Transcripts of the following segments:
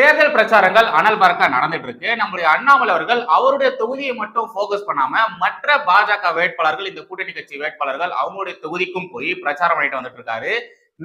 தேர்தல் பிரச்சாரங்கள் அனல் பறக்க நடந்துட்டு இருக்கு. நம்முடைய அண்ணாமலை அவர்கள் அவருடைய தொகுதியை மட்டும் போக்கஸ் பண்ணாம மற்ற பாஜக வேட்பாளர்கள் இந்த கூட்டணி கட்சி வேட்பாளர்கள் அவங்களுடைய தொகுதிக்கும் போய் பிரச்சாரம் பண்ணிட்டு வந்துட்டு இருக்காரு.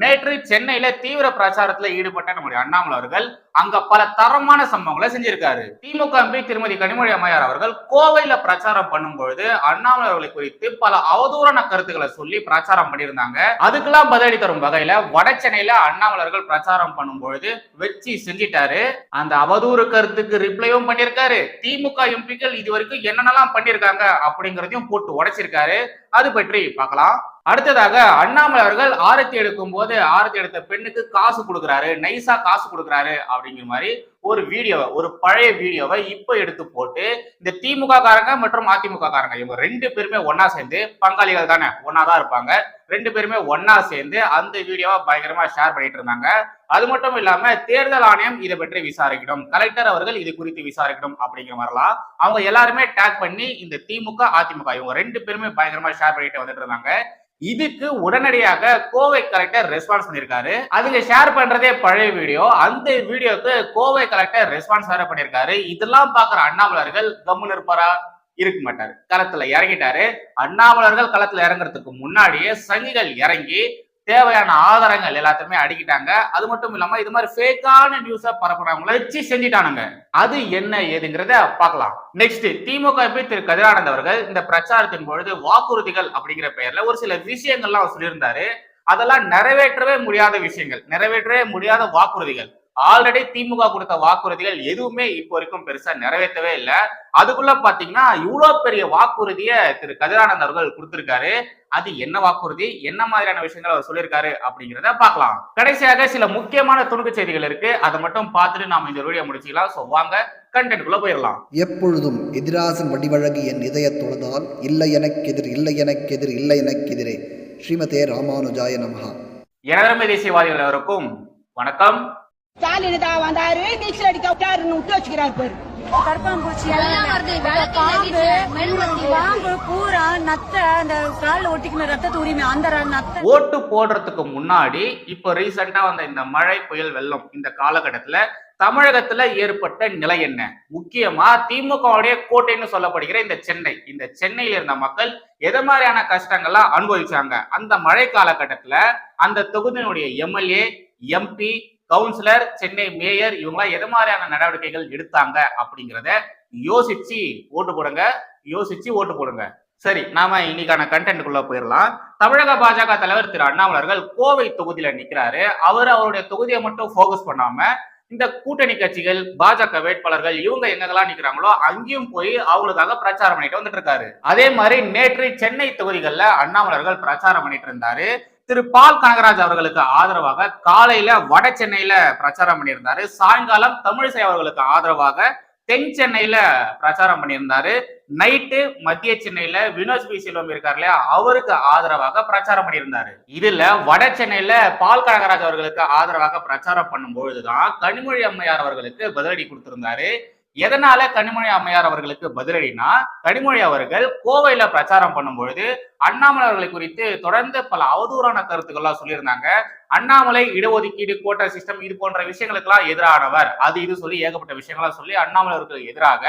நேற்று சென்னையில தீவிர பிரச்சாரத்துல ஈடுபட்ட நம்முடைய அண்ணாமலை அவர்கள் அங்க பல தரமான சம்பவங்களை செஞ்சிருக்காரு. திமுக எம்பி திருமதி கனிமொழி அம்மையார் அவர்கள் கோவையில பிரச்சாரம் பண்ணும் பொழுது அண்ணாமலை அவர்களை குறித்து பல அவதூறான கருத்துக்களை சொல்லி பிரச்சாரம் பண்ணியிருந்தாங்க. அதுக்கெல்லாம் பதிலடி தரும் வகையில வட சென்னையில அண்ணாமலர்கள் பிரச்சாரம் பண்ணும் பொழுது வச்சு செஞ்சிட்டாரு. அந்த அவதூறு கருத்துக்கு ரிப்ளையும் பண்ணியிருக்காரு. திமுக எம்பிக்கள் இது வரைக்கும் என்னென்னலாம் பண்ணியிருக்காங்க அப்படிங்கறதையும் போட்டு உடைச்சிருக்காரு. அது பற்றி பார்க்கலாம். அடுத்ததாக அண்ணாமலை அவர்கள் ஆரத்தி எடுக்கும் போது ஆரத்தி எடுத்த பெண்ணுக்கு காசு கொடுக்குறாரு நைஸா காசு கொடுக்குறாரு அப்படிங்கிற மாதிரி ஒரு வீடியோவை ஒரு பழைய வீடியோவை இப்ப எடுத்து போட்டு இந்த திமுக காரங்க மற்றும் அதிமுக காரங்க இவங்க ரெண்டு பேருமே ஒன்னா சேர்ந்து பங்காளிகள் தானே ஒன்னா தான் இருப்பாங்க. ரெண்டு பேருமே ஒன்னா சேர்ந்து அந்த வீடியோவை பயங்கரமா ஷேர் பண்ணிட்டு இருந்தாங்க. அது மட்டும் இல்லாம தேர்தல் ஆணையம் இதை பற்றி விசாரிக்கணும். கலெக்டர் அவர்கள் இது குறித்து விசாரிக்கணும் அப்படிங்கிற மாதிரிலாம் அவங்க எல்லாருமே டேக் பண்ணி இந்த திமுக அதிமுக இவங்க ரெண்டு பேருமே பயங்கரமா ஷேர் பண்ணிட்டு வந்துட்டு இருந்தாங்க. இதுக்கு உடனடியாக கோவை கலெக்டர் ரெஸ்பான்ஸ் பண்ணிருக்காரு அதுல ஷேர் பண்றதே பழைய வீடியோ அந்த வீடியோக்கு கோவை கலெக்டர் ரெஸ்பான்ஸ் வேற பண்ணிருக்காரு இதெல்லாம் பாக்குற அண்ணாமலர்கள் கம்முன்னு இருப்பாரா? இருக்க மாட்டாரு. களத்துல இறங்கிட்டாரு. அண்ணாமலர்கள் களத்துல இறங்குறதுக்கு முன்னாடியே சங்கிகள் இறங்கி தேவையான ஆதாரங்கள் எல்லாத்தையுமே அடிக்கிட்டாங்க. அது மட்டும் இல்லாம இது மாதிரி ஃபேக்கான நியூஸ பரப்புறவங்கள வச்சு செஞ்சிட்டானுங்க. அது என்ன ஏதுங்கிறத பார்க்கலாம். நெக்ஸ்ட் திமுக எம்பி திரு கதிரானந்த் அவர்கள் இந்த பிரச்சாரத்தின் பொழுது வாக்குறுதிகள் அப்படிங்கிற பெயர்ல ஒரு சில விஷயங்கள்லாம் அவர் சொல்லியிருந்தாரு. அதெல்லாம் நிறைவேற்றவே முடியாத விஷயங்கள் நிறைவேற்றவே முடியாத வாக்குறுதிகள். ஆல்ரெடி திமுக கொடுத்த வாக்குறுதிகள் எதுவுமே இப்போ வரைக்கும் பெருசா நிறைவேற்றவே இல்லை. அதுக்குள்ள பாத்தீங்கன்னா இவ்வளவு பெரிய வாக்குறுதிய திரு கதிரானந்த் அவர்கள் கொடுத்திருக்காரு. அது என்ன வாக்குறுதி? என்ன மாதிரியான விஷயங்கள் அவர் சொல்லியிருக்காரு அப்படிங்கிறத பார்க்கலாம். கடைசியாக சில முக்கியமான துணுக்கு செய்திகள் இருக்கு. அதை மட்டும் பார்த்துட்டு நாம இந்த வீடியோ முடிச்சுக்கலாம். ஸோ வாங்க கண்டென்ட்குள்ள போயிடலாம். எப்பொழுதும் எதிராசன் வடிவழகு என் இதயத் தொழுதால் இல்லை எனக்கெதிர் இல்லை எனக்கெதிர் இல்லை எனக்கெதிரே ஸ்ரீமதே ராமானுஜாய நமஹா. எனதரமை தேசியவாதிகள் எல்லோருக்கும் வணக்கம். ஸ்டாலின் தான் வந்தாரு நீச்சல் அடிக்க விட்டாருன்னு விட்டு வச்சுக்கிறாரு பேரு. கரப்பாம்பூச்சி எல்லாம் வருது. வேற பாம்பு வெள்ளை மெழுகுவர்த்தி. பாம்பு பூரா நத்தை அந்த கால்ல ஒட்டிக்கின ரத்தத்தை உரிமை அந்த நத்தை. ஓட்டு போடுறதுக்கு முன்னாடி இப்போ ரீசெண்டா வந்த இந்த மழை புயல் வெள்ளம் இந்த காலகட்டத்துல தமிழகத்துல ஏற்பட்ட நிலை என்ன? முக்கியமா திமுகவுடைய கோட்டைன்னு சொல்லப்படுகிற இந்த சென்னை. இந்த சென்னையில இருந்த மக்கள் எது மாதிரியான கஷ்டங்கள்லாம் அனுபவிச்சாங்க? அந்த மழை காலகட்டத்துல அந்த தொகுதியினுடைய MLA MP councillor Chennai mayor இவங்களாம் எது மாதிரியான நடவடிக்கைகள் எடுத்தாங்க அப்படிங்கிறத யோசிச்சு ஓட்டு போடுங்க யோசிச்சு ஓட்டு போடுங்க. சரி நாம இன்னைக்கான கண்டென்ட்டுக்குள்ள போயிடலாம். தமிழக பாஜக தலைவர் திரு அண்ணாமலர்கள் கோவை தொகுதியில நிக்கிறாரு. அவர் அவருடைய தொகுதியை மட்டும் ஃபோக்கஸ் பண்ணாம இந்த கூட்டணி கட்சிகள் பாஜக வேட்பாளர்கள் இவங்க எங்கெல்லாம் நிக்கிறாங்களோ அங்கேயும் போய் அவங்களுக்காக பிரச்சாரம் பண்ணிட்டு வந்துட்டு இருக்காரு. அதே மாதிரி நேற்று சென்னை தொகுதிகளில் அண்ணாமலர்கள் பிரச்சாரம் பண்ணிட்டு இருந்தாரு. திரு பால் கனகராஜ் அவர்களுக்கு ஆதரவாக காலையில வட சென்னையில பிரச்சாரம் பண்ணியிருந்தாரு. சாயங்காலம் தமிழிசை அவர்களுக்கு ஆதரவாக தென் சென்னையில பிரச்சாரம் பண்ணியிருந்தாரு. நைட்டு மத்திய சென்னையில வினோஜ் பி செல்வம் இருக்கார் இல்லையா அவருக்கு ஆதரவாக பிரச்சாரம் பண்ணியிருந்தாரு. இதுல வட சென்னையில பால் கனகராஜ் அவர்களுக்கு ஆதரவாக பிரச்சாரம் பண்ணும் பொழுதுதான் கனிமொழி அம்மையார் அவர்களுக்கு பதிலடி கொடுத்திருந்தாரு. எதனால கனிமொழி அம்மையார் அவர்களுக்கு பதிலடினா கனிமொழி அவர்கள் கோவையில பிரச்சாரம் பண்ணும்பொழுது அண்ணாமலை அவர்களை குறித்து தொடர்ந்து பல அவதூறான கருத்துக்கள்லாம் சொல்லியிருந்தாங்க. அண்ணாமலை இடஒதுக்கீடு கோட்டை சிஸ்டம் இது போன்ற விஷயங்களுக்கெல்லாம் எதிரானவர். அது இது சொல்லி ஏகப்பட்ட விஷயங்கள்லாம் சொல்லி அண்ணாமலை அவர்களுக்கு எதிராக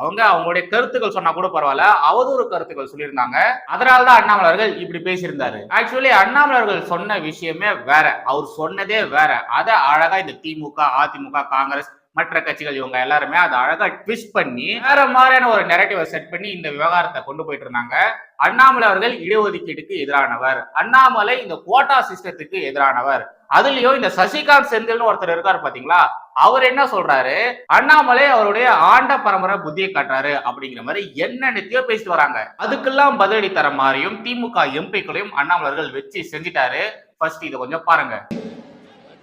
அவங்க அவங்களுடைய கருத்துக்கள் சொன்னா கூட பரவாயில்ல அவதூறு கருத்துக்கள் சொல்லியிருந்தாங்க. அதனால தான் அண்ணாமலர்கள் இப்படி பேசியிருந்தாரு. ஆக்சுவலி அண்ணாமலர்கள் சொன்ன விஷயமே வேற. அவர் சொன்னதே வேற. அதை அழகா இந்த திமுக அதிமுக காங்கிரஸ் மற்ற கட்சிகள் இவங்க எல்லாருமே அதை அழகா ட்விஸ்ட் பண்ணி வேற மாதிரியான ஒரு நெரட்டிவை செட் பண்ணி இந்த விவகாரத்தை கொண்டு போயிட்டு இருந்தாங்க. அண்ணாமலை அவர்கள் இடஒதுக்கீடுக்கு எதிரானவர். அண்ணாமலை இந்த கோட்டா சிஸ்டத்துக்கு எதிரானவர். அதுலயும் இந்த சசிகாந்த் செந்தில்னு ஒருத்தர் இருக்காரு பாத்தீங்களா? அவர் என்ன சொல்றாரு? அண்ணாமலை அவருடைய ஆண்ட பரம்பரை புத்தியை காட்டுறாரு அப்படிங்கிற மாதிரி என்னென்னத்தையோ பேசிட்டு வராங்க. அதுக்கெல்லாம் பதிலடி தர மாதிரியும் திமுக எம்பிக்களையும் அண்ணாமலர்கள் வச்சு செஞ்சிட்டாரு. ஃபர்ஸ்ட் இதை கொஞ்சம் பாருங்க.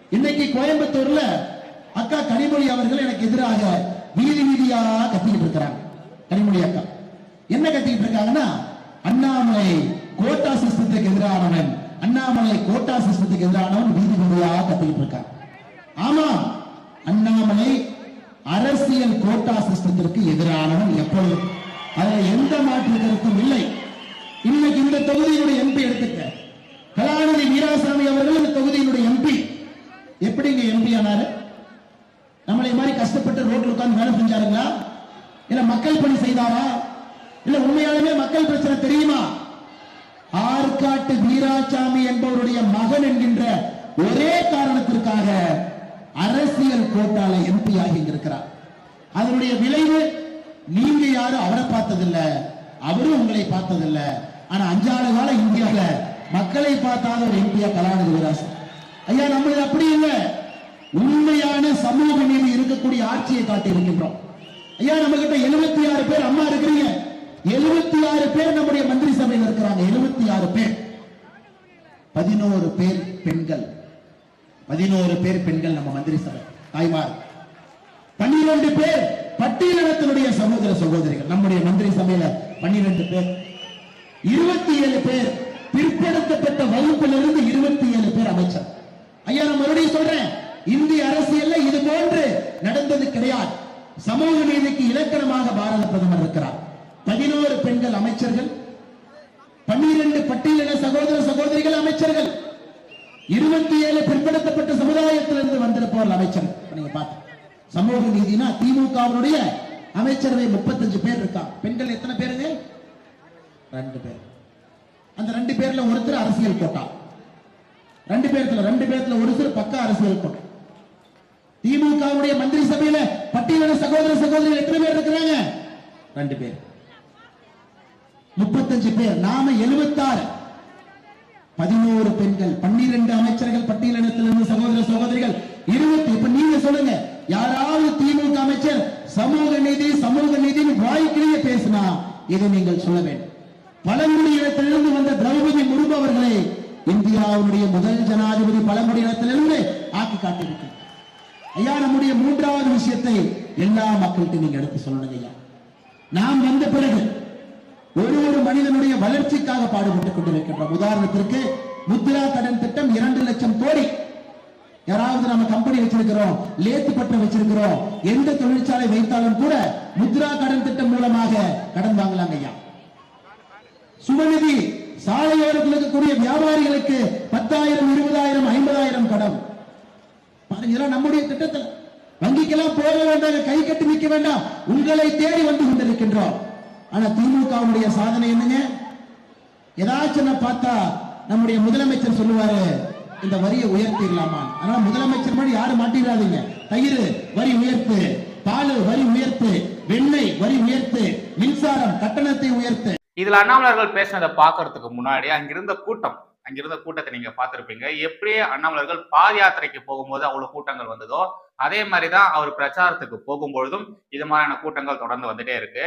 இன்னைக்கு கோயம்புத்தூர்ல அக்கா கனிமொழி அவர்கள் எனக்கு எதிராக வீதி வீதியா கத்திக்கிட்டு இருக்கிறாங்க. கனிமொழி அக்கா. என்ன கத்திக்கிட்டு இருக்காங்கன்னா அண்ணாமலை கோட்டா சிஸ்டத்துக்கு எதிரானவன் அண்ணாமலை கோட்டா சிஸ்டத்துக்கு எதிரானவன் வீதி வீதியா கத்திக்கிட்டு இருக்காங்க. ஆமா அண்ணாமலை அரசியல் கோட்டா சிஸ்டத்திற்கு எதிரானவன் எப்பொழுதும். அதுல எந்த மாற்று கருத்தும் இல்லை. இன்னைக்கு இந்த தொகுதியினுடைய எம்பி எடுத்துக்க. கலாநிதி வீராசாமி அவர்கள் இந்த தொகுதியினுடைய எம்பி எப்படிங்க எம்பி ஆனாரு நம்மளை அண்ணாமலை மாதிரி ரோட்டில் உட்கார்ந்து வேலை செஞ்சாருங்களா? இல்ல மக்கள் பணி செய்தாரா? இல்ல உண்மையாலுமே மக்கள் பிரச்சனை தெரியுமா? ஆற்காட்டு வீராசாமி என்பவருடைய மகன் என்கின்ற ஒரே காரணத்திற்காக அரசியல் கோட்டால எம்பி ஆகி இருக்கிறார் அதனுடைய விளைவு நீங்க யாரும் அவரை பார்த்ததில்ல அவரும் உங்களை பார்த்ததில்ல. ஆனா அஞ்சாறு கால இந்தியாவில் மக்களை பார்த்தாத ஒரு எம்பியா கலாநிதி ஐயா நம்மளது அப்படி இல்லை. உண்மையான சமூக நீதி இருக்கக்கூடிய ஆட்சியை காட்டி இருக்கின்றோம். ஐயா நம்ம கிட்ட எழுபத்தி ஆறு பேர் அம்மா இருக்கிறீங்க. எழுபத்தி ஆறு பேர் நம்முடைய மந்திரி சபையில் இருக்கிறாங்க. எழுபத்தி ஆறு பேர். பதினோரு பேர் பெண்கள். பதினோரு பேர் பெண்கள் நம்ம மந்திரி சபை. தாய்மார். பன்னிரண்டு பேர் பட்டியலினத்தினுடைய சகோதர சகோதரிகள். நம்முடைய மந்திரி சபையில பன்னிரண்டு பேர். இருபத்தி ஏழு பேர் பிற்படுத்தப்பட்ட வகுப்பிலிருந்து இருபத்தி ஏழு பேர் அமைச்சர் ஐயா நான் மறுபடியும் சொல்றேன் இந்திய அரசியல்ல இது போன்று நடந்தது கிடையாது சமூக நீதிக்கு இலக்கணமாக பாரத பிரதமர் இருக்கிறார். பதினோரு பெண்கள் அமைச்சர்கள் பன்னிரண்டு பட்டியலின சகோதர சகோதரிகள் அமைச்சர்கள் இருபத்தி ஏழு பிற்படுத்தப்பட்ட சமுதாயத்திலிருந்து வந்திருப்பவர்கள் அமைச்சர் நீங்க பார்த்து சமூக நீதினா திமுகவினுடைய அமைச்சரவை முப்பத்தஞ்சு பேர் இருக்கா பெண்கள் எத்தனை பேருங்க? ரெண்டு பேர். அந்த ரெண்டு பேர்ல ஒருத்தர் அரசியல் கோட்டா. ரெண்டு பேர்த்துல ரெண்டு பேர்த்துல ஒருத்தர் பக்க அரசியல் கோட்டா. திமுகவுடைய மந்திரி சபையில பட்டியலின சகோதர சகோதரி எத்தனை பேர் இருக்கிறாங்க? ரெண்டு பேர். முப்பத்தஞ்சு பேர். நாம எழுபத்தாறு. பதினோரு பெண்கள். பன்னிரண்டு அமைச்சர்கள் பட்டியலினத்திலிருந்து சகோதர சகோதரிகள். இருபத்தி இப்ப நீங்க சொல்லுங்க. யாராவது திமுக அமைச்சர் சமூக நீதி சமூக நீதி வாய்க்கிலேயே பேசினா இதை நீங்கள் சொல்ல வேண்டும். பழங்குடியினத்திலிருந்து வந்த திரௌபதி முர்மு அவர்களை இந்தியாவுடைய முதல் ஜனாதிபதி பழங்குடியினத்திலிருந்து ஆக்கி காட்டியிருக்கிறார் ஐயா நம்முடைய மூன்றாவது விஷயத்தை எல்லா மக்கள்கிட்ட நீங்க எடுத்து சொல்லணுங்க ஐயா. நாம் வந்த பிறகு ஒரு ஒரு மனிதனுடைய வளர்ச்சிக்காக பாடுபட்டுக் கொண்டிருக்கின்றோம். உதாரணத்திற்கு முத்ரா கடன் திட்டம் இரண்டு லட்சம் கோடி. யாராவது நம்ம கம்பெனி வச்சிருக்கிறோம் லேத்து பட்டம் வச்சிருக்கிறோம் எந்த தொழிற்சாலை வைத்தாலும் கூட முத்ரா கடன் திட்டம் மூலமாக கடன் வாங்கலாங்க ஐயா. சுமநிதி சாலையோரத்தில் இருக்கக்கூடிய வியாபாரிகளுக்கு பத்தாயிரம் இருபதாயிரம் ஐம்பதாயிரம் கடன். இதெல்லாம் நம்முடைய திட்டத்தில் வங்கிக்கெல்லாம் போக வேண்டாம் கை கட்டி நிற்க வேண்டாம். உங்களை தேடி வந்து கொண்டிருக்கின்றோம். ஆனா திமுகவுடைய சாதனை என்னங்க? ஏதாச்சும் நான் பார்த்தா நம்முடைய முதலமைச்சர் சொல்லுவாரு இந்த வரியை உயர்த்திடலாமா? அதனால முதலமைச்சர் மாதிரி யாரும் மாட்டிடாதீங்க. தயிர் வரி உயர்த்து பால் வரி உயர்த்து வெண்ணெய் வரி உயர்த்து மின்சாரம் கட்டணத்தை உயர்த்து. இதுல அண்ணாமலர்கள் பேசினதை பாக்குறதுக்கு முன்னாடி அங்கிருந்த கூட்டம் அங்கிருந்த கூட்டத்தை நீங்க பார்த்துருப்பீங்க. எப்படியே அண்ணாமலர்கள் பாத யாத்திரைக்கு போகும்போது அவ்வளவு கூட்டங்கள் வந்ததோ அதே மாதிரிதான் அவர் பிரச்சாரத்துக்கு போகும்பொழுதும் இது மாதிரியான கூட்டங்கள் தொடர்ந்து வந்துட்டே இருக்கு.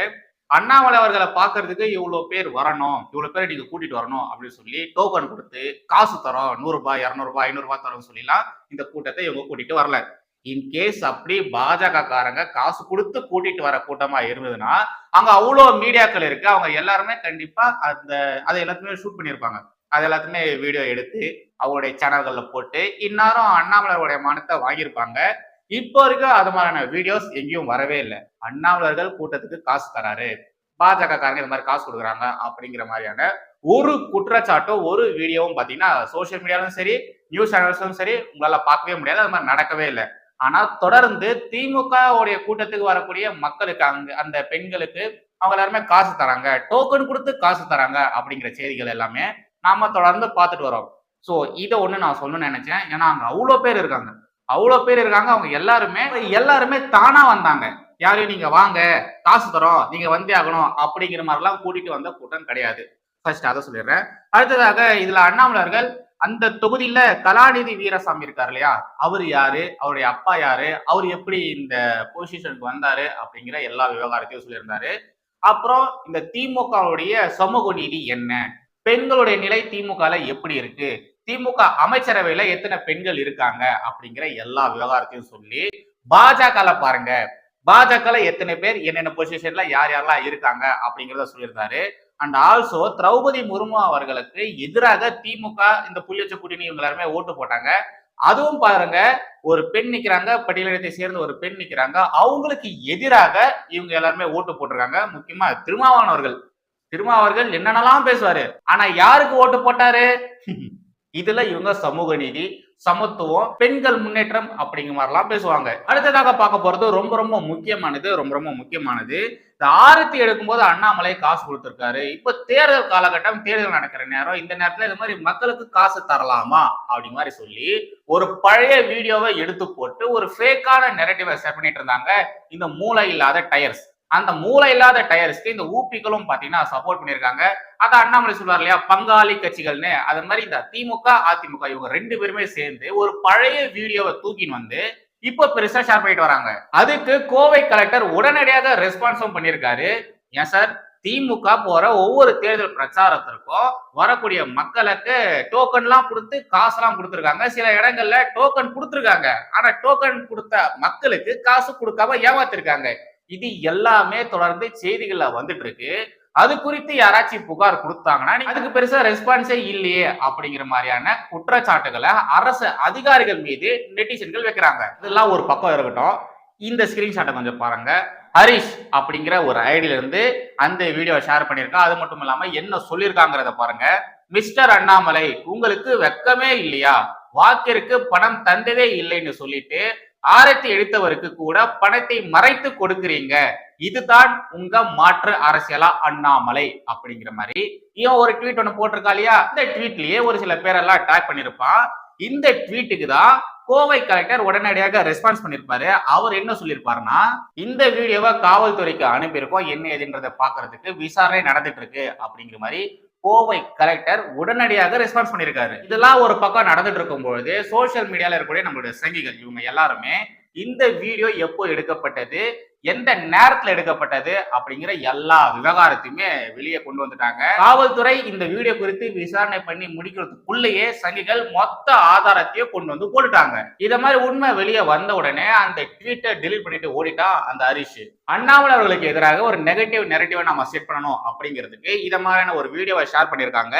அண்ணாமலை அவர்களை பாக்குறதுக்கு இவ்வளவு பேர் வரணும் இவ்வளவு பேர் நீங்க கூட்டிட்டு வரணும் அப்படின்னு சொல்லி டோக்கன் கொடுத்து காசு தரோம் நூறு ரூபாய் இருநூறு ரூபாய் ஐநூறு ரூபாய் தரோம்னு சொல்லிலாம் இந்த கூட்டத்தை இவங்க கூட்டிட்டு வரல. இன்கேஸ் அப்படி பாஜக காரங்க காசு கொடுத்து கூட்டிட்டு வர கூட்டமா இருந்ததுன்னா அங்க அவ்வளவு மீடியாக்கள் இருக்கு. அவங்க எல்லாருமே கண்டிப்பா அந்த அதை எல்லாத்தையுமே ஷூட் பண்ணியிருப்பாங்க. அது எல்லாத்தையுமே வீடியோ எடுத்து அவங்களுடைய சேனல்களில் போட்டு இந்நேரம் அண்ணாமலருடைய மானத்தை வாங்கியிருப்பாங்க. இப்போ இருக்க அது மாதிரியான வீடியோஸ் எங்கேயும் வரவே இல்லை. அண்ணாமலர்கள் கூட்டத்துக்கு காசு தராரு. பாஜக காரங்க இந்த மாதிரி காசு கொடுக்குறாங்க அப்படிங்கிற மாதிரியான ஒரு குற்றச்சாட்டும் ஒரு வீடியோவும் பார்த்தீங்கன்னா சோஷியல் மீடியாலும் சரி நியூஸ் சேனல்ஸும் சரி உங்களால் பார்க்கவே முடியாது. அது மாதிரி நடக்கவே இல்லை. ஆனால் தொடர்ந்து திமுக உடைய கூட்டத்துக்கு வரக்கூடிய மக்களுக்கு அங்க அந்த பெண்களுக்கு அவங்க எல்லாருமே காசு தராங்க. டோக்கன் கொடுத்து காசு தராங்க அப்படிங்கிற செய்திகள் எல்லாமே நாம தொடர்ந்து பார்த்துட்டு வரோம். ஸோ இதை ஒண்ணு நான் சொல்லணும்னு நினைச்சேன். ஏன்னா அங்க அவ்வளோ பேர் இருக்காங்க. அவ்வளோ பேர் இருக்காங்க. அவங்க எல்லாருமே எல்லாருமே தானா வந்தாங்க. யாரையும் நீங்க வாங்க. காசு தரோம். நீங்க வந்தே ஆகணும். அப்படிங்கிற மாதிரிலாம் கூட்டிட்டு வந்த கூட்டம் கிடையாது. ஃபர்ஸ்ட் அதை சொல்லிடுறேன். அடுத்ததாக இதுல அண்ணாமலர்கள் அந்த தொகுதியில கலாநிதி வீரசாமி இருக்கார் இல்லையா? அவர் யாரு? அவருடைய அப்பா யாரு? அவர் எப்படி இந்த பொசிஷனுக்கு வந்தாரு? அப்படிங்கிற எல்லா விவகாரத்தையும் சொல்லியிருந்தாரு. அப்புறம் இந்த திமுகவுடைய சமூக நீதி என்ன? பெண்களுடைய நிலை திமுகல எப்படி இருக்கு? திமுக அமைச்சரவையில எத்தனை பெண்கள் இருக்காங்க? அப்படிங்கிற எல்லா விவகாரத்தையும் சொல்லி பாஜகல பாருங்க. பாஜகல எத்தனை பேர் என்னென்ன பொசிஷன்ல யார் யாரெல்லாம் இருக்காங்க? அப்படிங்கிறத சொல்லியிருந்தாரு. அண்ட் ஆல்சோ திரௌபதி முர்மு அவர்களுக்கு எதிராக திமுக இந்த புள்ளியச்ச கூட்டணி இவங்க எல்லாருமே ஓட்டு போட்டாங்க. அதுவும் பாருங்க ஒரு பெண் நிக்கிறாங்க பட்டியலினத்தை சேர்ந்த ஒரு பெண் நிக்கிறாங்க. அவங்களுக்கு எதிராக இவங்க எல்லாருமே ஓட்டு போட்டிருக்காங்க. முக்கியமா திருமாவானவர்கள் திருமாவர்கள் என்னென்னலாம் பேசுவாரு? ஆனா யாருக்கு ஓட்டு போட்டாரு? இதுல இவங்க சமூக நீதி சமத்துவம் பெண்கள் முன்னேற்றம் அப்படிங்கிற மாதிரிலாம் பேசுவாங்க. அடுத்ததாக பார்க்க போறது ரொம்ப ரொம்ப முக்கியமானது ரொம்ப ரொம்ப முக்கியமானது. இந்த ஆரத்தி எடுக்கும்போது அண்ணாமலை காசு கொடுத்துருக்காரு. இப்ப தேர்தல் காலகட்டம் தேர்தல் நடக்கிற நேரம் இந்த நேரத்துல இந்த மாதிரி மக்களுக்கு காசு தரலாமா? அப்படி மாதிரி சொல்லி ஒரு பழைய வீடியோவை எடுத்து போட்டு ஒரு ஃபேக்கான நெரட்டிவை செட் பண்ணிட்டு இருந்தாங்க. இந்த மூளை இல்லாத டயர்ஸ் அந்த மூளை இல்லாத டயர்ஸ்க்கு இந்த ஊப்பிகளும் பாத்தீங்கன்னா சப்போர்ட் பண்ணியிருக்காங்க. அதான் அண்ணாமலை சொல்வார் இல்லையா? பங்காளி கட்சிகள்னு. அது மாதிரி இந்த திமுக அதிமுக இவங்க ரெண்டு பேருமே சேர்ந்து ஒரு பழைய வீடியோவை தூக்கின்னு வந்து இப்போ பெருசா ஷேர் பண்ணிட்டு வராங்க. அதுக்கு கோவை கலெக்டர் உடனடியாக ரெஸ்பான்ஸும் பண்ணியிருக்காரு. ஏன் சார் திமுக போற ஒவ்வொரு தேர்தல் பிரச்சாரத்திற்கும் வரக்கூடிய மக்களுக்கு டோக்கன்லாம் கொடுத்து காசுலாம் கொடுத்துருக்காங்க. சில இடங்கள்ல டோக்கன் கொடுத்துருக்காங்க. ஆனா டோக்கன் கொடுத்த மக்களுக்கு காசு கொடுக்காம ஏமாத்திருக்காங்க. இது எல்லாமே தொடர்ந்து செய்திகள்ல வந்துட்டு இருக்கு அது குறித்து யாராச்சும் புகார் கொடுத்தாங்கன்னா அதுக்கு பெருசா ரெஸ்பான்ஸே இல்லையே அப்படிங்கிற மாதிரியான குற்றச்சாட்டுகளை அரசு அதிகாரிகள் மீது நெட்டிசன்கள் வைக்கிறாங்க. இதெல்லாம் ஒரு பக்கம் இருக்கட்டும். இந்த ஸ்கிரீன்ஷாட்டை கொஞ்சம் பாருங்க. ஹரிஷ் அப்படிங்கிற ஒரு ஐடியில இருந்து அந்த வீடியோவை ஷேர் பண்ணியிருக்கா. அது மட்டும் இல்லாம என்ன சொல்லியிருக்காங்கிறத பாருங்க. மிஸ்டர் அண்ணாமலை உங்களுக்கு வெக்கமே இல்லையா? வாக்கிற்கு பணம் தந்ததே இல்லைன்னு சொல்லிட்டு ஆரத்தி எடுத்தவருக்கு கூட பணத்தை மறைத்து கொடுக்குறீங்க. இதுதான் உங்க மாற்று அரசியலா அண்ணாமலை அப்படிங்கிற மாதிரி. இவன் ஒரு ட்வீட் ஒன்று போட்டிருக்கா இல்லையா? இந்த ட்வீட்லயே ஒரு சில பேரெல்லாம் அட்டாக் பண்ணிருப்பான். இந்த ட்வீட்டுக்கு தான் கோவை கலெக்டர் உடனடியாக ரெஸ்பான்ஸ் பண்ணிருப்பாரு. அவர் என்ன சொல்லியிருப்பாருன்னா இந்த வீடியோவை காவல்துறைக்கு அனுப்பியிருக்கோம். என்ன ஏதுன்றதை பாக்குறதுக்கு விசாரணை நடந்துட்டு இருக்கு அப்படிங்கிற மாதிரி கோவை கலெக்டர் உடனடியாக ரெஸ்பான்ஸ் பண்ணியிருக்காரு. இதெல்லாம் ஒரு பக்கம் நடந்துட்டு இருக்கும் பொழுது சோசியல் மீடியாவில் இருக்கக்கூடிய நம்மளுடைய சங்கிகள் இவங்க எல்லாருமே இந்த வீடியோ எப்போ எடுக்கப்பட்டது? எந்த நேரத்துல எடுக்கப்பட்டது அப்படிங்கிற எல்லா விவகாரத்தையுமே வெளியே கொண்டு வந்துட்டாங்க. காவல்துறை இந்த வீடியோ குறித்து விசாரணை பண்ணி முடிக்கிறதுக்குள்ளேயே சங்கிகள் மொத்த ஆதாரத்தையும் கொண்டு வந்து போட்டுட்டாங்க. இத மாதிரி உண்மை வெளியே வந்த உடனே அந்த ட்வீட்டை டெலிட் பண்ணிட்டு ஓடிட்டான் அந்த ஹரிஷ். அண்ணாமலை அவர்களுக்கு எதிராக ஒரு நெகட்டிவ் நெரட்டிவை நம்ம செட் பண்ணணும் அப்படிங்கிறதுக்கு இத மாதிரியான ஒரு வீடியோவை ஷேர் பண்ணியிருக்காங்க.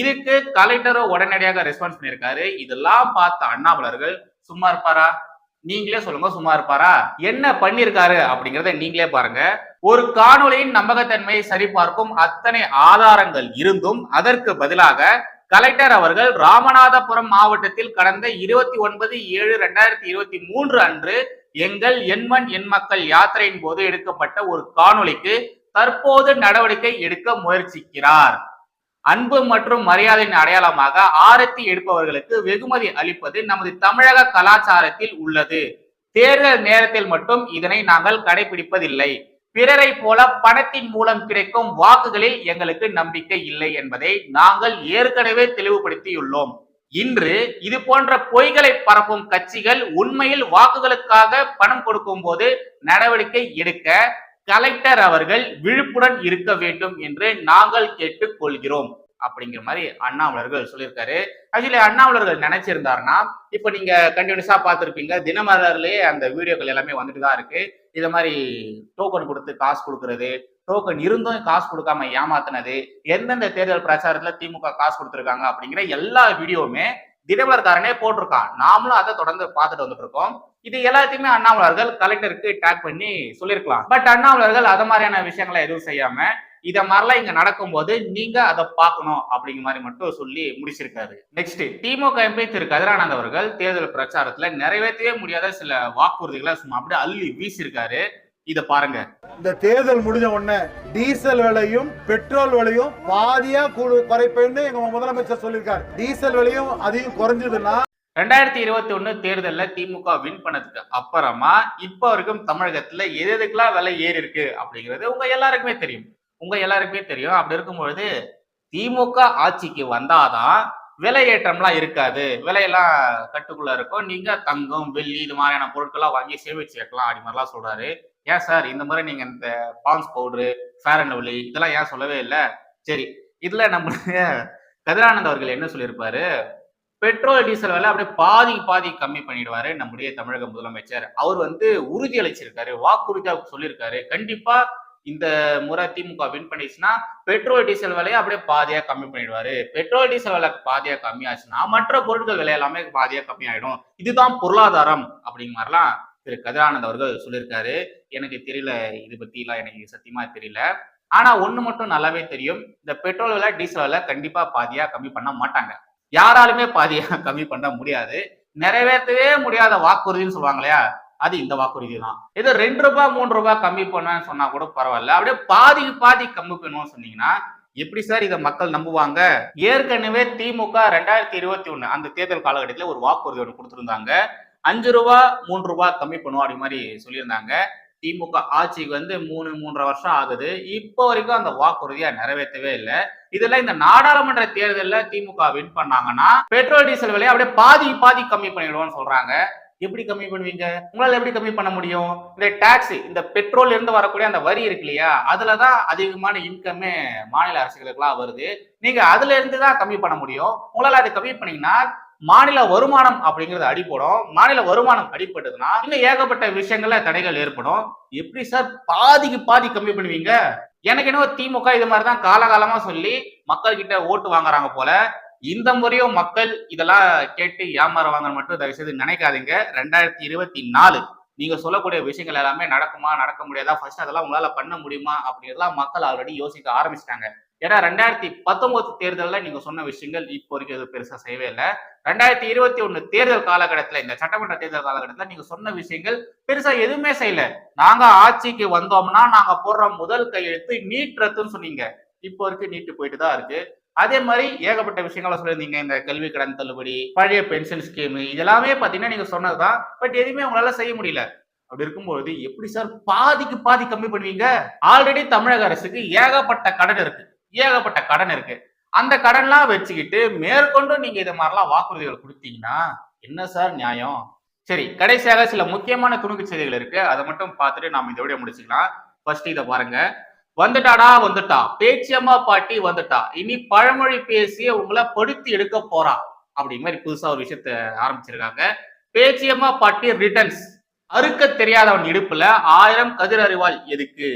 இதுக்கு கலெக்டரும் உடனடியாக ரெஸ்பான்ஸ் பண்ணியிருக்காரு. இதெல்லாம் பார்த்த அண்ணாமலர்கள் சும்மா இருப்பாரா? நீங்களே சொல்லுங்க சும்மா இருப்பாரா? என்ன பண்ணிருக்காரு அப்படிங்கறத நீங்களே பாருங்க. ஒரு காணொலியின் நம்பகத்தன்மையை சரிபார்க்கும் அத்தனை ஆதாரங்கள் இருந்தும் அதற்கு பதிலாக கலெக்டர் அவர்கள் ராமநாதபுரம் மாவட்டத்தில் கடந்த இருபத்தி ஒன்பது ஏழு ரெண்டாயிரத்தி இருபத்தி மூன்று அன்று எங்கள் எண்மண் எண் மக்கள் யாத்திரையின் போது எடுக்கப்பட்ட ஒரு காணொளிக்கு தற்போது நடவடிக்கை எடுக்க முயற்சிக்கிறார். அன்பு மற்றும் மரியாதையின் அடையாளமாக ஆரத்தி எடுப்பவர்களுக்கு வெகுமதி அளிப்பது நமது தமிழக கலாச்சாரத்தில் உள்ளது. தேர்தல் நேரத்தில் மட்டும் இதனை நாங்கள் கடைபிடிப்பதில்லை. பிறரை போல பணத்தின் மூலம் கிடைக்கும் வாக்குகளில் எங்களுக்கு நம்பிக்கை இல்லை என்பதை நாங்கள் ஏற்கனவே தெளிவுபடுத்தியுள்ளோம். இன்று இது போன்ற பொய்களை பரப்பும் கட்சிகள் உண்மையில் வாக்குகளுக்காக பணம் கொடுக்கும் போது நடவடிக்கை எடுக்க கலெக்டர் அவர்கள் விழிப்புடன் இருக்க வேண்டும் என்று நாங்கள் கேட்டுக்கொள்கிறோம். அப்படிங்கிற மாதிரி அண்ணாமலர்கள் சொல்லியிருக்காரு. ஆக்சுவலி அண்ணாமலர்கள் நினைச்சிருந்தாருன்னா இப்ப நீங்க கண்டினியூஸா பார்த்துருப்பீங்க. தினமலர்லயே அந்த வீடியோக்கள் எல்லாமே வந்துட்டு தான் இருக்கு. இதை மாதிரி டோக்கன் கொடுத்து காசு கொடுக்கறது டோக்கன் இருந்தும் காசு கொடுக்காம ஏமாத்தினது எந்தெந்த தேர்தல் பிரச்சாரத்துல திமுக காசு கொடுத்துருக்காங்க அப்படிங்கிற எல்லா வீடியோவுமே தினமலர்காரனே போட்டிருக்கான். நாமளும் அதை தொடர்ந்து பார்த்துட்டு வந்துட்டு இருக்கோம். இது எல்லாத்தையுமே அண்ணாமலர்கள் கலெக்டருக்கு டேக் பண்ணி சொல்லியிருக்கலாம் பட் அண்ணாமலர்கள் அது மாதிரியான விஷயங்களை எதுவும் செய்யாம இத மாதிரிலாம் இங்க நடக்கும்போது நீங்க அதை பார்க்கணும் அப்படிங்கிற மாதிரி மட்டும் சொல்லி முடிச்சிருக்காரு. நெக்ஸ்ட் திமுக எம்பி திரு. கதிரானந்த் அவர்கள் தேர்தல் பிரச்சாரத்துல நிறைவேற்றவே முடியாத சில வாக்குறுதிகளை சும்மா அப்படியே அள்ளி வீசியிருக்காரு இத பாருங்க. இந்த தேர்தல் முடிஞ்ச உடனே டீசல் விலையும் பெட்ரோல் விலையும் பாதியா குறைப்பேன்னு எங்க முதலமைச்சர் சொல்லியிருக்காரு டீசல் விலையும் அதிகம் குறைஞ்சதுன்னா ரெண்டாயிரத்தி இருபத்தி ஒன்று தேர்தலில் திமுக வின் பண்ணதுக்கு அப்புறமா இப்போ வரைக்கும் தமிழகத்துல எது எதுக்கெல்லாம் விலை ஏறி இருக்கு அப்படிங்கிறது உங்க எல்லாருக்குமே தெரியும். உங்க எல்லாருக்குமே தெரியும். அப்படி இருக்கும்பொழுது திமுக ஆட்சிக்கு வந்தாதான் விலை ஏற்றம்லாம் இருக்காது. விலையெல்லாம் கட்டுக்குள்ள இருக்கும். நீங்க தங்கம் வெள்ளி இது மாதிரியான பொருட்கள்லாம் வாங்கி சேமிச்சு வைக்கலாம் அப்படி மாதிரிலாம் சொல்றாரு. ஏன் சார்? இந்த மாதிரி நீங்க இந்த Pond's powder Fair and Lovely இதெல்லாம் ஏன் சொல்லவே இல்லை? சரி இதுல நம்ம கதிரானந்த் அவர்கள் என்ன சொல்லியிருப்பாரு? பெட்ரோல் டீசல் விலை அப்படியே பாதி பாதி கம்மி பண்ணிடுவாரு நம்முடைய தமிழக முதலமைச்சர். அவர் வந்து உறுதி அளிச்சிருக்காரு வாக்குறுதியா சொல்லியிருக்காரு. கண்டிப்பா இந்த முறை திமுக வின் பண்ணிச்சுன்னா பெட்ரோல் டீசல் விலையை அப்படியே பாதியா கம்மி பண்ணிடுவாரு. பெட்ரோல் டீசல் விலை பாதியா கம்மியாச்சுன்னா மற்ற பொருட்கள் விலை எல்லாமே பாதியா கம்மியாயிடும் இதுதான் பொருளாதாரம் அப்படிங்கிற மாதிரிலாம் திரு கதிரானந்த் அவர்கள் சொல்லியிருக்காரு. எனக்கு தெரியல இது பத்திலாம் எனக்கு சத்தியமா தெரியல. ஆனா ஒண்ணு மட்டும் நல்லாவே தெரியும். இந்த பெட்ரோல் விலை டீசல் விலை கண்டிப்பா பாதியா கம்மி பண்ண மாட்டாங்க. யாராலுமே பாதியா கம்மி பண்ண முடியாது. நிறைவேற்றவே முடியாத வாக்குறுதின்னு சொல்லுவாங்க இல்லையா அது இந்த வாக்குறுதி தான் இது ரெண்டு ரூபாய் மூணு ரூபாய் கம்மி பண்ணுவேன்னு சொன்னா கூட பரவாயில்ல. அப்படியே பாதிக்கு பாதி கம்மி பண்ணுவோம்னு சொன்னீங்கன்னா எப்படி சார் இதை மக்கள் நம்புவாங்க? ஏற்கனவே திமுக ரெண்டாயிரத்தி இருபத்தி ஒண்ணு அந்த தேர்தல் காலகட்டத்தில் ஒரு வாக்குறுதி ஒன்று கொடுத்துருந்தாங்க. அஞ்சு ரூபா மூன்று ரூபா கம்மி பண்ணுவோம் அப்படி மாதிரி சொல்லியிருந்தாங்க. திமுக ஆட்சிக்கு வந்து மூணு மூன்றரை வருஷம் ஆகுது. இப்போ வரைக்கும் அந்த வாக்குறுதியா நிறைவேற்றவே இல்லை. இதுல இந்த நாடாளுமன்ற தேர்தலில் திமுக வின் பண்ணாங்கன்னா பெட்ரோல் டீசல் விலையை அப்படியே பாதி பாதி கம்மி பண்ணிடுவோம்னு சொல்றாங்க. எப்படி கம்மி பண்ணுவீங்க? உங்களால் எப்படி கம்மி பண்ண முடியும்? இந்த டாக்ஸ் இந்த பெட்ரோல் இருந்து வரக்கூடிய அந்த வரி இருக்கு இல்லையா? அதுலதான் அதிகமான இன்கமே மாநில அரசுகளுக்குலாம் வருது. நீங்க அதுல இருந்து தான் கம்மி பண்ண முடியும். உங்களால் அதை கம்மி பண்ணீங்கன்னா மாநில வருமானம் அப்படிங்கிறது அடிப்படும். மாநில வருமானம் அடிப்பட்டதுன்னா இன்னும் ஏகப்பட்ட விஷயங்கள்ல தடைகள் ஏற்படும். எப்படி சார் பாதிக்கு பாதி கம்மி பண்ணுவீங்க? எனக்கு என்னவோ திமுக இது மாதிரி தான் காலகாலமா சொல்லி மக்கள் கிட்ட ஓட்டு வாங்குறாங்க போல. இந்த முறையும் மக்கள் இதெல்லாம் கேட்டு ஏமாறுவாங்கன்னு மட்டும் தயவு செய்து நினைக்காதீங்க. ரெண்டாயிரத்தி இருபத்தி நாலு நீங்க சொல்லக்கூடிய விஷயங்கள் எல்லாமே நடக்குமா நடக்க முடியாதா? ஃபர்ஸ்ட் அதெல்லாம் உங்களால பண்ண முடியுமா அப்படின்றதெல்லாம் மக்கள் ஆல்ரெடி யோசிக்க ஆரம்பிச்சிட்டாங்க. ஏன்னா ரெண்டாயிரத்தி பத்தொன்பது தேர்தலில் நீங்க சொன்ன விஷயங்கள் இப்போ வரைக்கும் எதுவும் பெருசா செய்யவே இல்லை. ரெண்டாயிரத்தி இருபத்தி ஒண்ணு தேர்தல் காலகட்டத்தில் இந்த சட்டமன்ற தேர்தல் காலகட்டத்தில் நீங்க சொன்ன விஷயங்கள் பெருசா எதுவுமே செய்யல. நாங்க ஆட்சிக்கு வந்தோம்னா நாங்க போடுற முதல் கையெழுத்து நீட் ரத்துன்னு சொன்னீங்க. இப்போ வரைக்கும் நீட்டு போயிட்டு தான் இருக்கு. அதே மாதிரி ஏகப்பட்ட விஷயங்களை சொல்லியிருந்தீங்க. இந்த கல்வி கடன் தள்ளுபடி பழைய பென்ஷன் ஸ்கீம் இதெல்லாமே பார்த்தீங்கன்னா நீங்க சொன்னதுதான். பட் எதுவுமே உங்களால செய்ய முடியல. அப்படி இருக்கும்போது எப்படி சார் பாதிக்கு பாதி கம்மி பண்ணுவீங்க? ஆல்ரெடி தமிழக அரசுக்கு ஏகப்பட்ட கடன் இருக்கு. ஏகப்பட்ட கடன் இருக்கு. அந்த கடன்லாம் வச்சுக்கிட்டு மேற்கொண்டு நீங்க இது மாதிரிலாம் வாக்குறுதிகள் கொடுத்தீங்கன்னா என்ன சார் நியாயம்? சரி கடைசியாக சில முக்கியமான துணுக்கு செய்திகள் இருக்கு. அதை மட்டும் பார்த்துட்டு நாம இதோடய முடிச்சுக்கலாம். ஃபர்ஸ்ட் இதை பாருங்க. வந்துட்டாடா வந்துட்டா. பேச்சியம்மா பாட்டி வந்துட்டா. இனி பழமொழி பேசி உங்களை படுத்தி எடுக்க போறா. அப்படி மாதிரி புதுசா ஒரு விஷயத்த ஆரம்பிச்சிருக்காங்க. பேச்சியம்மா பாட்டி ரிட்டர்ன்ஸ் அறுக்க தெரியாதவன் இடுப்புல ஆயிரம் கதிர் அறிவாள் எதுக்கு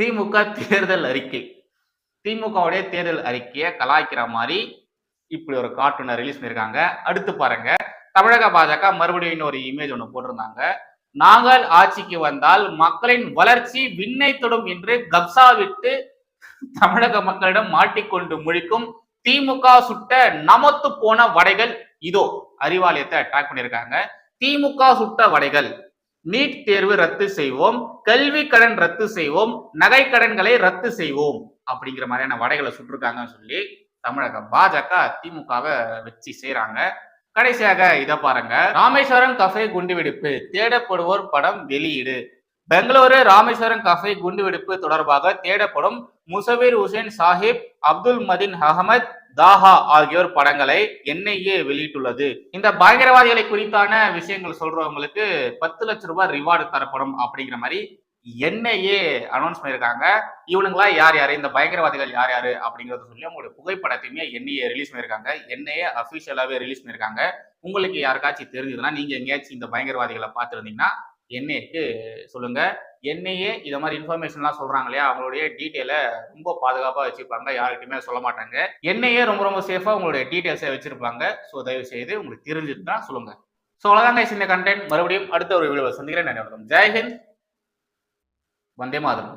திமுக தேர்தல் அறிக்கை. திமுகவுடைய தேர்தல் அறிக்கையை கலாய்க்கிற மாதிரி இப்படி ஒரு கார்ட்டூனை ரிலீஸ் பண்ணியிருக்காங்க. அடுத்து பாருங்க. தமிழக பாஜக மறுபடியும் இன்னொரு இமேஜ் ஒன்று போட்டிருந்தாங்க. நாங்கள் ஆட்சிக்கு வந்தால் மக்களின் வளர்ச்சி விண்ணை தொடும் என்று கப்சா விட்டு தமிழக மக்களிடம் மாட்டிக்கொண்டு முழிக்கும் திமுக சுட்ட நமத்து போன வடைகள் இதோ அறிவாலயத்தை அட்டாக் பண்ணியிருக்காங்க. திமுக சுட்ட வடைகள் நீட் தேர்வு ரத்து செய்வோம் கல்வி கடன் ரத்து செய்வோம் நகை கடன்களை ரத்து செய்வோம் அப்படிங்கிற மாதிரியான வடைகளை சுட்டிருக்காங்கன்னு சொல்லி தமிழக பாஜக திமுகவை வச்சு செய்யறாங்க கடைசியாக இதை பாருங்க. ராமேஸ்வரம் கஃபே குண்டுவெடிப்பு தேடப்படுவோர் படம் வெளியீடு. பெங்களூரு ராமேஸ்வரம் கஃபே குண்டுவெடிப்பு தொடர்பாக தேடப்படும் முசவீர் ஹுசேன் சாஹிப் அப்துல் மதீன் அகமத் தாஹா ஆகியோர் படங்களை என்ஐஏ வெளியிட்டுள்ளது. இந்த பயங்கரவாதிகளை குறித்தான விஷயங்கள் சொல்றவங்களுக்கு பத்து லட்சம் ரூபாய் ரிவார்டு தரப்படும் அப்படிங்கிற மாதிரி என்ஐஏ அனௌன்ஸ் பண்ணியிருக்காங்க. இவனுங்களா யார் யாரு? இந்த பயங்கரவாதிகள் யார் யாரு? அப்படிங்கறத சொல்லி அவங்களுடைய புகைப்படத்தையுமே என்ஐஏ ரிலீஸ் பண்ணியிருக்காங்க. என்ஐஏ அபிஷியலாவே ரிலீஸ் பண்ணியிருக்காங்க. உங்களுக்கு யாருக்காச்சும் தெரிஞ்சதுன்னா நீங்க எங்கேயாச்சும் இந்த பயங்கரவாதிகளை பார்த்துருந்தீங்கன்னா என்ஐஏக்கு சொல்லுங்க. என்னையே இதை மாதிரி இன்ஃபர்மேஷன்லாம் சொல்கிறாங்க இல்லையா? அவங்களுடைய டீட்டெயிலை ரொம்ப பாதுகாப்பாக வச்சுருப்பாங்க யார்கிட்டயுமே சொல்ல மாட்டாங்க. என்னையே ரொம்ப ரொம்ப சேஃபாக உங்களுடைய டீட்டெயில்ஸை வச்சுருப்பாங்க. ஸோ தயவு செய்து உங்களுக்கு தான் சொல்லுங்கள் ஸோ அவ்வளோதாங்க இந்த கண்டென்ட் மறுபடியும் அடுத்த ஒரு வீடியோ சந்திக்கிறேன். நன்றி வணக்கம். ஜெய்ஹிந்த் வந்தே மாதம்